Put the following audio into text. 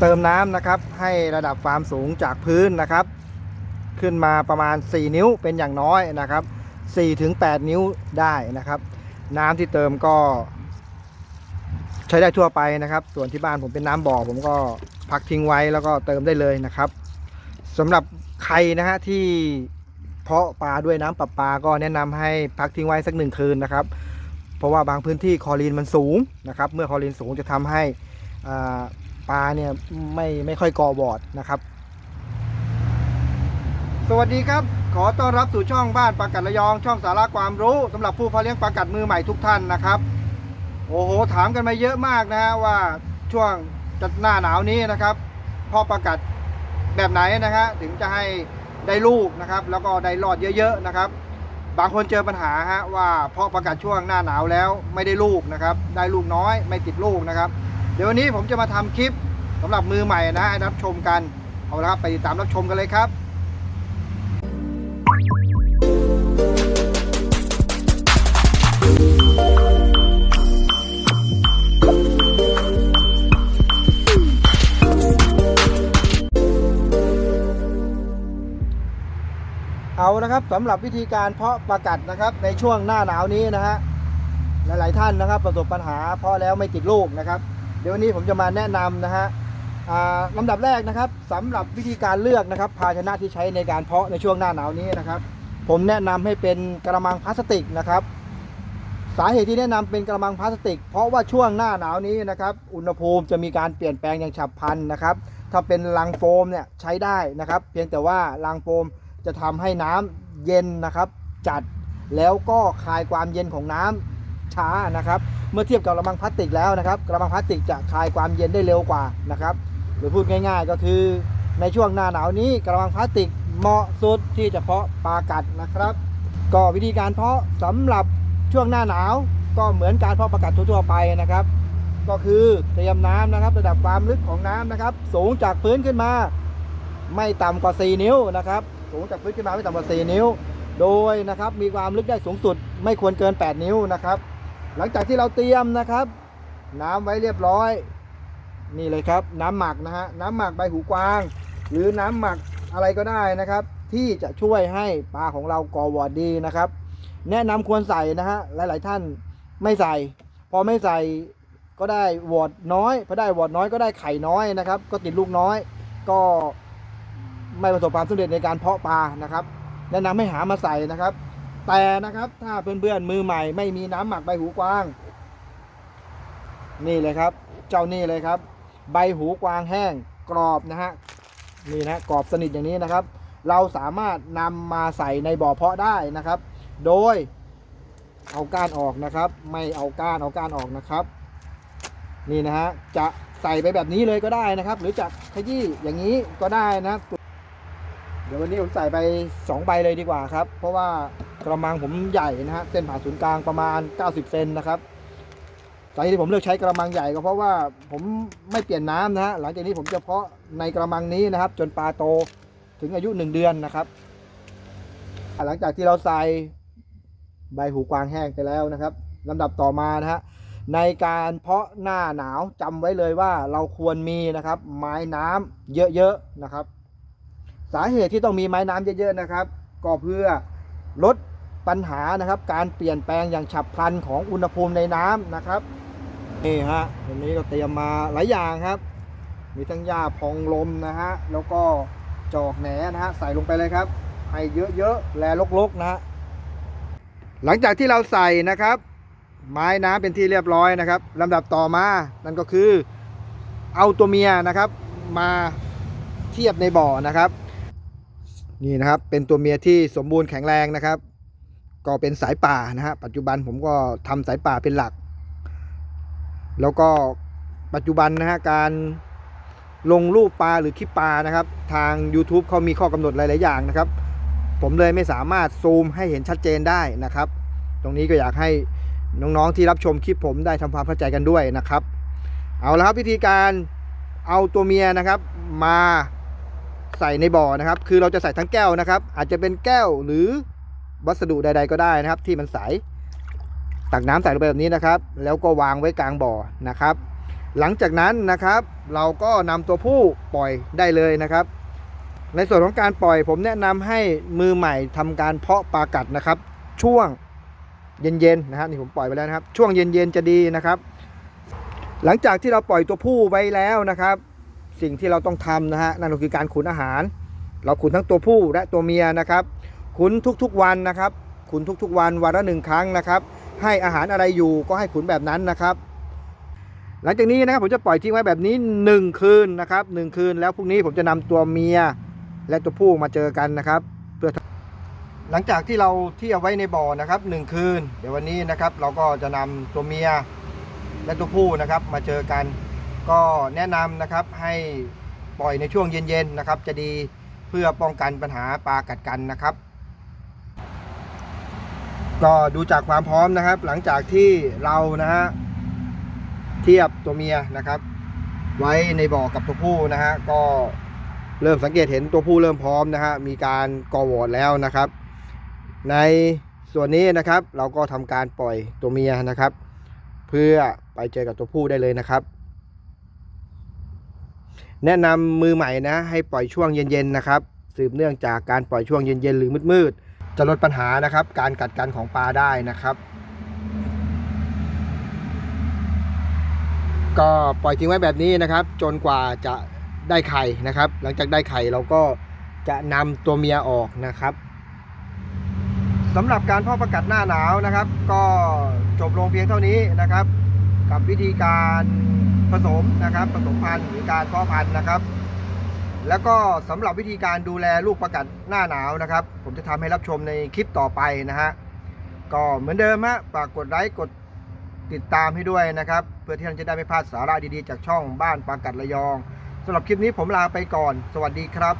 เติมน้ำนะครับ ให้ระดับความสูงจากพื้นนะครับ ขึ้นมาประมาณ 4 นิ้วเป็นอย่างน้อยนะครับ4ถึง8นิ้วได้นะครับ น้ำที่เติมก็ใช้ได้ทั่วไปนะครับ ส่วนที่บ้านผมเป็นน้ำบ่อ ผมก็พักทิ้งไว้แล้วก็เติมได้เลยนะครับสำหรับใครนะฮะที่เพาะปลาด้วยน้ำประปาก็แนะนำให้พักทิ้งไว้สักหนึ่งคืนนะครับ เพราะว่าบางพื้นที่คอรีนมันสูงนะครับ เมื่อคอรีนสูงจะทำให้อ่า ปลาเนี่ยไม่ไม่ค่อยกอบอดนะครับ สวัสดีครับ ขอต้อนรับสู่ช่องบ้านปลากัดระยอง ช่องสาระความรู้สำหรับผู้เพาะเลี้ยงปลากัดมือใหม่ทุกท่านนะครับ โอ้โหถามกันมาเยอะมากนะฮะว่าช่วงจะหน้าหนาวนี้นะครับพ่อประกัดแบบไหนนะฮะถึงจะให้ได้ลูกนะครับ แล้วก็ได้รอดเยอะๆนะครับบางคนเจอปัญหาฮะว่าพ่อประกัดช่วงหน้าหนาวแล้วไม่ได้ลูกนะครับ ได้ลูกน้อยไม่ติดลูกนะครับ เดี๋ยววันนี้ผมจะมาทำคลิปสำหรับมือใหม่นะให้รับชมกัน เอาละครับไปติดตามรับชมกันเลยครับเอานะครับสำหรับวิธีการเพาะประกัดนะครับในช่วงหน้าหนาวนี้นะฮะหลายๆท่านนะครับ ประสบปัญหาเพาะแล้วไม่ติดลูกนะครับ ดี๋ยววันนี้ผมจะมาแนะนำนะฮะอ่าลำดับแรกนะครับสำหรับวิธีการเลือกนะครับ ภาชนะที่ใช้ในการเพาะในช่วงหน้าหนาวนี้นะครับ ผมแนะนำให้เป็นกระมังพลาสติกนะครับ สาเหตุที่แนะนำเป็นกระมังพลาสติก เพราะว่าช่วงหน้าหนาวนี้นะครับ อุณหภูมิจะมีการเปลี่ยนแปลงอย่างฉับพลันนะครับ ถ้าเป็นลังโฟมเนี่ยใช้ได้นะครับ เพียงแต่ว่าลังโฟมจะทำให้น้ำเย็นนะครับ จัดแล้วก็คลายความเย็นของน้ำ ช้านะครับ เมื่อเทียบกับกระมังพลาสติกแล้วนะครับกระมังพลาสติกจะคายความเย็นได้เร็วกว่านะครับหรือพูดง่าย ๆ ก็คือในช่วงหน้าหนาวนี้กระมังพลาสติกเหมาะสุดที่จะเพาะปลากัดนะครับ ก็วิธีการเพาะสำหรับช่วงหน้าหนาวก็เหมือนการเพาะปลากัดทั่วๆไปนะครับ ก็คือเตรียมน้ำนะครับ ระดับความลึกของน้ำนะครับ สูงจากพื้นขึ้นมา ไม่ต่ำกว่า 4 นิ้วนะครับ สูงจากพื้นขึ้นมาไม่ต่ำกว่า 4 นิ้ว โดยนะครับมีความลึกได้สูงสุดไม่ควรเกิน 8 นิ้วนะครับ หลังจากที่เราเตรียมนะครับ น้ำไว้เรียบร้อย นี่เลยครับ น้ำหมักนะฮะน้ำหมักใบหูกวาง หรือน้ำหมักอะไรก็ได้นะครับ ที่จะช่วยให้ปลาของเราก่อวอดดีนะครับ แนะนำควรใส่นะฮะหลาย ๆ ท่านไม่ใส่ พอไม่ใส่ก็ได้วอดน้อยพอได้วอดน้อยก็ได้ไข่น้อยนะครับ ก็ติดลูกน้อย ก็ไม่ประสบความสำเร็จในการเพาะปลานะครับ แนะนำให้หามาใส่นะครับ แต่นะครับถ้าเพื่อนๆมือใหม่ไม่มีน้ำหมักใบหูกวาง นี่เลยครับ เจ้านี่เลยครับ ใบหูกวางแห้งกรอบนะฮะนี่นะกรอบสนิทอย่างนี้นะครับ เราสามารถนำมาใส่ในบ่อเพาะได้นะครับ โดยเอาก้านออกนะครับ ไม่เอาก้านเอาก้านออกนะครับ นี่นะฮะจะใส่ไปแบบนี้เลยก็ได้นะครับ หรือจะขยี้อย่างนี้ก็ได้นะ เดี๋ยววันนี้ผมใส่ไป 2 ใบเลยดีกว่าครับ เพราะว่า กระมังผมใหญ่นะฮะเส้นผ่าศูนย์กลางประมาณ 90 เซนนะครับสาเหตุที่ผมเลือกใช้กระมังใหญ่ก็เพราะว่าผมไม่เปลี่ยนน้ำนะฮะหลังจากนี้ผมจะเพาะในกระมังนี้นะครับ จนปลาโตถึงอายุ 1 เดือนนะครับ หลังจากที่เราใส่ใบหูกวางแห้งไปแล้วนะครับลำดับต่อมานะฮะในการเพาะหน้าหนาวจำไว้เลยว่าเราควรมีนะครับ ไม้น้ำเยอะๆนะครับ สาเหตุที่ต้องมีไม้น้ำเยอะๆนะครับ ก็เพื่อลด ปัญหานะครับ การเปลี่ยนแปลงอย่างฉับพลันของอุณหภูมิในน้ำนะครับนี่ฮะวันนี้ก็เตรียมมาหลายอย่างครับ มีทั้งหญ้าพองลมนะฮะแล้วก็จอกแหนนะฮะใส่ลงไปเลยครับให้เยอะๆแลลกๆนะฮะหลังจากที่เราใส่นะครับ ไม้น้ำเป็นที่เรียบร้อยนะครับลำดับต่อมานั่นก็คือเอาตัวเมียนะครับ มาเทียบในบ่อนะครับ นี่นะครับเป็นตัวเมียที่สมบูรณ์แข็งแรงนะครับ ก็เป็นสายป่านะฮะปัจจุบันผมก็ทำสายป่าเป็นหลัก แล้วก็ปัจจุบันนะฮะการลงรูปปลาหรือคลิปปลานะครับ ทาง YouTube เขามีข้อกำหนดหลาย ๆ อย่างนะครับ ผมเลยไม่สามารถซูมให้เห็นชัดเจนได้นะครับ ตรงนี้ก็อยากให้น้อง ๆ ที่รับชมคลิปผมได้ทำความเข้าใจกันด้วยนะครับ เอาละครับวิธีการเอาตัวเมียนะครับ มาใส่ในบ่อนะครับ คือเราจะใส่ทั้งแก้วนะครับ อาจจะเป็นแก้วหรือ วัสดุใด ๆ ก็ได้นะครับ ที่มันใสตักน้ำใส่ลงไปแบบนี้นะครับ แล้วก็วางไว้กลางบ่อนะครับ หลังจากนั้นนะครับ เราก็นำตัวผู้ปล่อยได้เลยนะครับ ในส่วนของการปล่อยผมแนะนำให้มือใหม่ทำการเพาะปลากัดนะครับ ช่วงเย็นๆนะครับนี่ผมปล่อยไปแล้วนะครับ ช่วงเย็นๆจะดีนะครับ หลังจากที่เราปล่อยตัวผู้ไว้แล้วนะครับ สิ่งที่เราต้องทำนะฮะนั่นก็คือการขุนอาหาร เราขุนทั้งตัวผู้และตัวเมียนะครับ ขุนทุกๆวันนะครับ ขุนทุกๆวันวันละหนึ่งครั้งนะครับ ให้อาหารอะไรอยู่ก็ให้ขุนแบบนั้นนะครับ หลังจากนี้นะครับผมจะปล่อยทิ้งไว้แบบนี้ 1 คืนนะครับหนึ่งคืนแล้วพรุ่งนี้ผมจะนำตัวเมียและตัวผู้มาเจอกันนะครับ เพื่อหลังจากที่เราที่เอาไว้ในบ่อนะครับหนึ่งคืน เดี๋ยววันนี้นะครับ เราก็จะนำตัวเมียและตัวผู้นะครับมาเจอกัน ก็แนะนำนะครับให้ปล่อยในช่วงเย็นๆนะครับ จะดีเพื่อป้องกันปัญหาปลากัดกันนะครับ ก็ดูจากความพร้อมนะครับ หลังจากที่เรานะฮะเทียบตัวเมียนะครับ ไว้ในบ่อกับตัวผู้นะฮะก็เริ่มสังเกตเห็นตัวผู้เริ่มพร้อมนะฮะมีการกอวอดแล้วนะครับ ในส่วนนี้นะครับ เราก็ทำการปล่อยตัวเมียนะครับ เพื่อไปเจอกับตัวผู้ได้เลยนะครับ แนะนำมือใหม่นะ ให้ปล่อยช่วงเย็นๆนะครับ สืบเนื่องจากการปล่อยช่วงเย็นๆหรือมืดๆ จะลดปัญหานะครับ การกัดกันของปลาได้นะครับ ก็ปล่อยทิ้งไว้แบบนี้นะครับ จนกว่าจะได้ไข่นะครับ หลังจากได้ไข่เราก็จะนำตัวเมียออกนะครับสำหรับการพาะประกัดหน้าหนาวนะครับ ก็จบลงเพียงเท่านี้นะครับ กับวิธีการผสมนะครับผสมพันธุ์หรือการพาะพันธุ์นะครับ แล้วก็สำหรับวิธีการดูแลลูกประกัดหน้าหนาวนะครับ ผมจะทำให้รับชมในคลิปต่อไปนะฮะก็เหมือนเดิมฮะฝากกดไลค์กดติดตามให้ด้วยนะครับ เพื่อที่ท่านจะได้ไม่พลาดสาระดีๆ จากช่องบ้านปากัดระยองสำหรับคลิปนี้ผมลาไปก่อน สวัสดีครับ